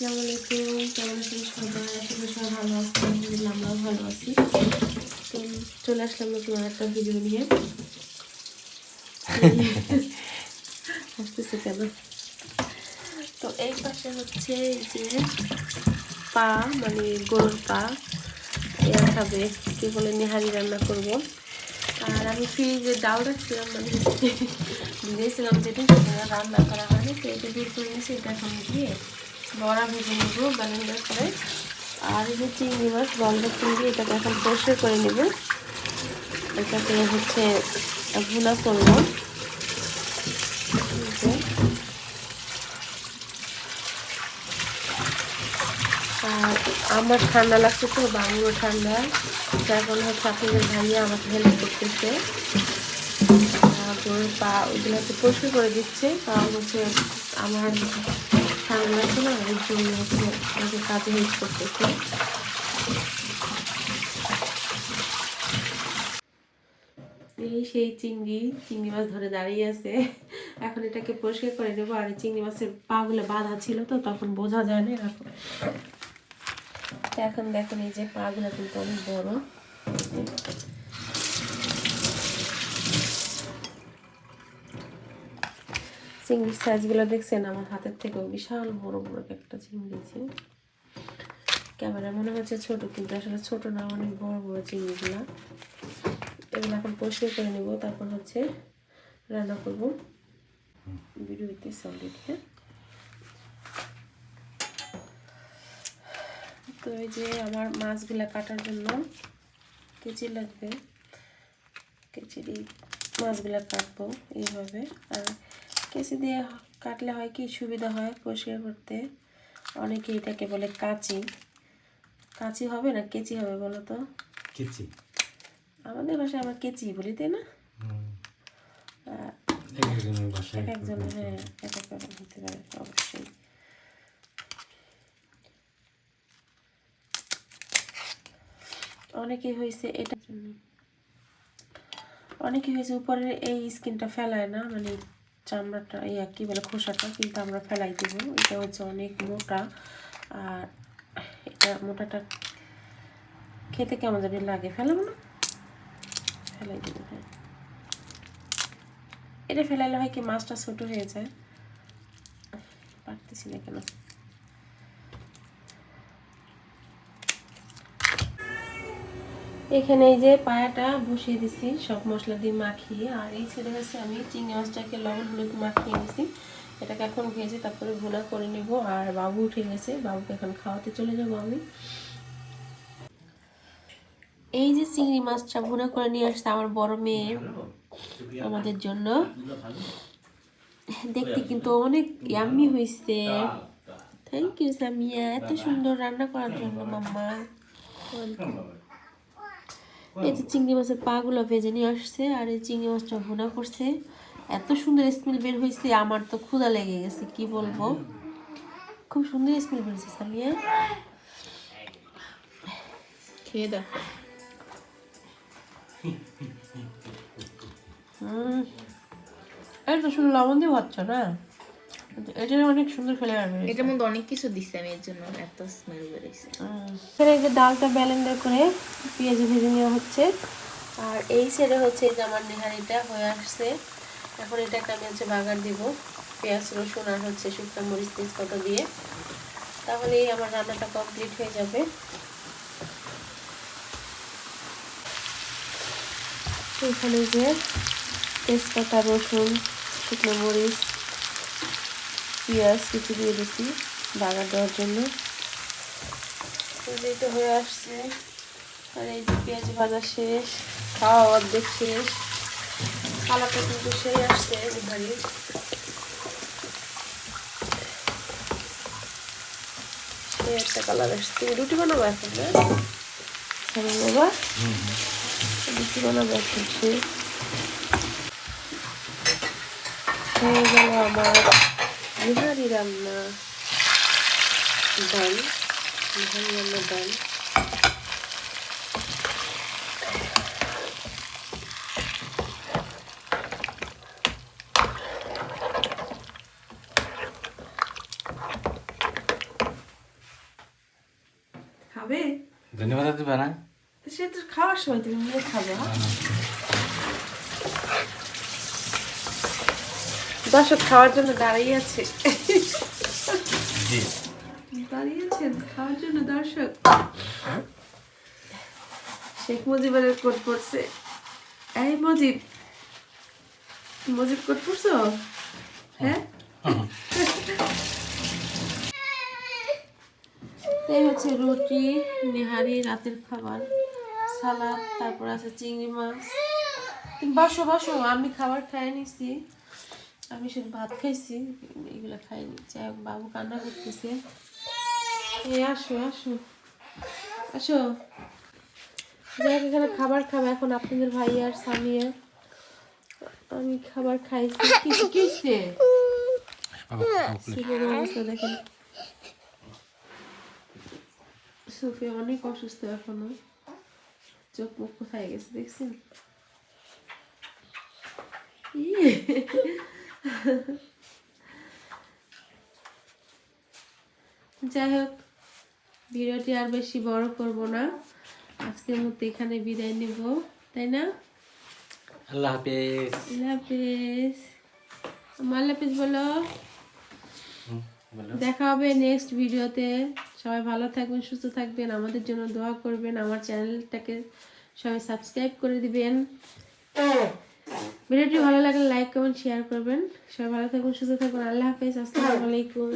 আসসালামু আলাইকুম কেমন আছেন সবাই? ভালো আলহামদুলিল্লাহ আমরাও ভালো আছি। তো চলে আসলাম নতুন একটা ভিডিও নিয়ে। কেন? তো এই পাশে হচ্ছে যে পা মানে গরুর পা এরা খাবে কি বলে নেহারি রান্না করব। আর আমি ফ্রিজে ডাল রাখছিলাম মানে দিয়েছিলাম যেটা রান্না করা হয়নি তো এটা বের করে নিয়েছি এটা এখন দিয়ে বড়া ভেজে নেব ব্যালেন্ডার করে আর যে চিংড়ি মাছ, বন্ধ চিংড়ি, এটাকে এখন পরিষ্কার করে নেব। এটাকে হচ্ছে ভুনা করব। আর আমার ঠান্ডা লাগছে তো, বাবুরও ঠান্ডা। কারণে হচ্ছে আপনাদের ভাইয়া আমাকে হেল্প করতেছে। গরুর পা ওইগুলো হচ্ছে পরিষ্কার করে দিচ্ছে। কারণ হচ্ছে আমার ঠান্ডা লাগছে না ওই জন্য আমাকে কাজে হেল্প করতেছে। এই সেই চিংড়ি চিংড়ি মাছ ধরে দাঁড়িয়ে আছে। এখন এটাকে পরিষ্কার করে নেব। আর চিংড়ি মাছের পাগুলো বাঁধা ছিল তো, তখন বোঝা যায় না এখন। এখন দেখুন এই যে পাগুলো কিন্তু অনেক বড়। চিংড়ির সাইজগুলো দেখছেন? আমার হাতের থেকেও বিশাল বড় বড় একটা চিংড়ি ছিল ক্যামেরা মনে হচ্ছে ছোট, কিন্তু আসলে ছোট না, অনেক বড় বড় চিংড়িগুলো। এগুলো এখন পরিষ্কার করে নেব, তারপর হচ্ছে রান্না করব। ভিডিও হইতেছে অলরেডি হ্যাঁ? তো এই যে আমার মাছগুলো কাটার জন্য কেচি লাগবে। কেচি দিয়ে মাছগুলা কাটবো এইভাবে। আর কেচি দিয়ে কাটলে হয় কি সুবিধা হয় পরিষ্কার করতে। অনেকে এটাকে বলে কাঁচি। কাঁচি হবে না কেচি হবে বলো তো? কেচি। আমাদের ভাষায় আমরা কেচি বলি তাই না? একজনের ভাষায় এক একজনের হ্যাঁ এক এক রকম হতে পারে অবশ্যই। অনেকে হয়েছে এটা অনেকে হয়েছে উপরের এই স্কিনটা ফেলায় না মানে চামড়াটা ইয়া কী বলে খোসাটা, কিন্তু আমরা ফেলাই দেব। এটা হচ্ছে অনেক মোটা, আর এটা মোটাটা খেতে কেমন জানি লাগে, ফেলাবো না? ফেলাই দেবো হ্যাঁ। এটা ফেলাইলে হয় কি মাছটা ছোটো হয়ে যায়? পারতেছি না কেন। এখানে এই যে পায়াটা বসিয়ে দিছি, সব মশলা দিয়ে মাখিয়ে। আর এই ছেড়ে হচ্ছে আমি চিংড়ি মাছটাকে লবণ হলুদ মাখিয়ে নিছি। এটাকে এখন ভেজে তারপরে ভুনা করে নেব। আর বাবু উঠে গেছে, বাবুকে এখন খাওয়াতে চলে যাব আমি। এই যে চিংড়ি মাছটা ভুনা করে নিয়ে আসছে আমার বড় মেয়ে আমাদের জন্য। দেখতে কিন্তু অনেক ইয়াম্মি হয়েছে। থ্যাংক ইউ সামিয়া এত সুন্দর রান্না করার জন্য, মাম্মা। এই যে চিংড়ি মাছের পাগুলো ভেজে নিয়ে আসছে আর এই চিংড়ি মাছটা ভুনা করছে। এত সুন্দর স্মেল বের হয়েছে আমার তো ক্ষুধা লেগে গেছে, কি বলব? খুব সুন্দর স্মেল বের হয়েছে সামিয়া খেয়ে দেখো। হুম। তো শুধু লবণ দিয়ে ভাবছ না? এটার অনেক সুন্দর ফ্লেভার এটার মধ্যে অনেক কিছু দিছে আমি এর জন্য। এত স্মেল বেরিয়েছে। এখানে এই যে ডালটা ব্যালেন্ডার করে পেঁয়াজ ভেজে নেওয়া হচ্ছে। আর এই সাইডে হচ্ছে এই যে আমার নেহারিটা হয়ে আসছে। এখন এটাকে আমি হচ্ছে বাগার দিব। পেঁয়াজ রসুন আর হচ্ছে শুকনো মরিচ তেজপাতা দিয়ে। তাহলেই আমার রান্নাটা কমপ্লিট হয়ে যাবে। এখানে যে তেজপাতা রসুন শুকনো মরিচ পেঁয়াজ কিছু দিয়ে দিছি বাগার দেওয়ার জন্য। যেটা হয়ে আসছে। আর এই যে পেঁয়াজ ভাজা শেষ খাওয়া অর্ধেক শেষ। খালাটা কিন্তু সেই আসছে বিহারি সেই একটা কালার আসছে। তুমি রুটি বানাবো এখন না? হ্যাঁ বাবা। রুটি বানাবো এখন সে। হয়ে গেল আমার বিহারি রান্না ডাল বিহারি রান্না ডাল খাবে? ধন্যবাদ দিবা না সে তো খাওয়ার সময় তুমি নিয়ে খাবে হ্যাঁ? দর্শক খাওয়ার জন্য দাঁড়িয়ে আছে। জি। খাওয়ার জন্য দর্শক। শেখ মুজিবের কোট পড়ছে এই মজিব মজিব কোট পড়ছো হ্যাঁ? এই হচ্ছে রুটি নিহারি রাতের খাবার সালাদ তারপর আছে চিংড়ি মাছ। বসো বসো আমি খাবার খাই নিছি। আমি শুধু ভাত খাইছি, এগুলো খাইনি যাই হোক, বাবু কান্না করতেছে। এই আসো আসো। আসো। যাই হোক, এখানে খাবার খাবে। এখন আপনাদের ভাই আর সামিয়া আমি খাবার খাইছি। কি কিসে অবস্থা, দেখেন। অনেক অসুস্থ এখনও। চোখ মুখ কোথায় গেছে, দেখছেন? ইয়ে। যাই হোক ভিডিওটি আর বেশি বড় করব না। আজকের মতো এখানে বিদায় নেব তাই না? আল্লাহ হাফেজ। আল্লাহ হাফিজ। আমার আল্লাহ হাফিজ বলো। বলো। দেখা হবে নেক্সট ভিডিওতে। সবাই ভালো থাকবেন সুস্থ থাকবেন আমাদের জন্য দোয়া করবেন। আমার চ্যানেলটাকে সবাই সাবস্ক্রাইব করে দিবেন। ভিডিওটি ভালো লাগলে লাইক, কমেন্ট শেয়ার করবেন। সবাই ভালো থাকুন, সুস্থ থাকুন। আল্লাহ হাফেজ, আসসালামু আলাইকুম।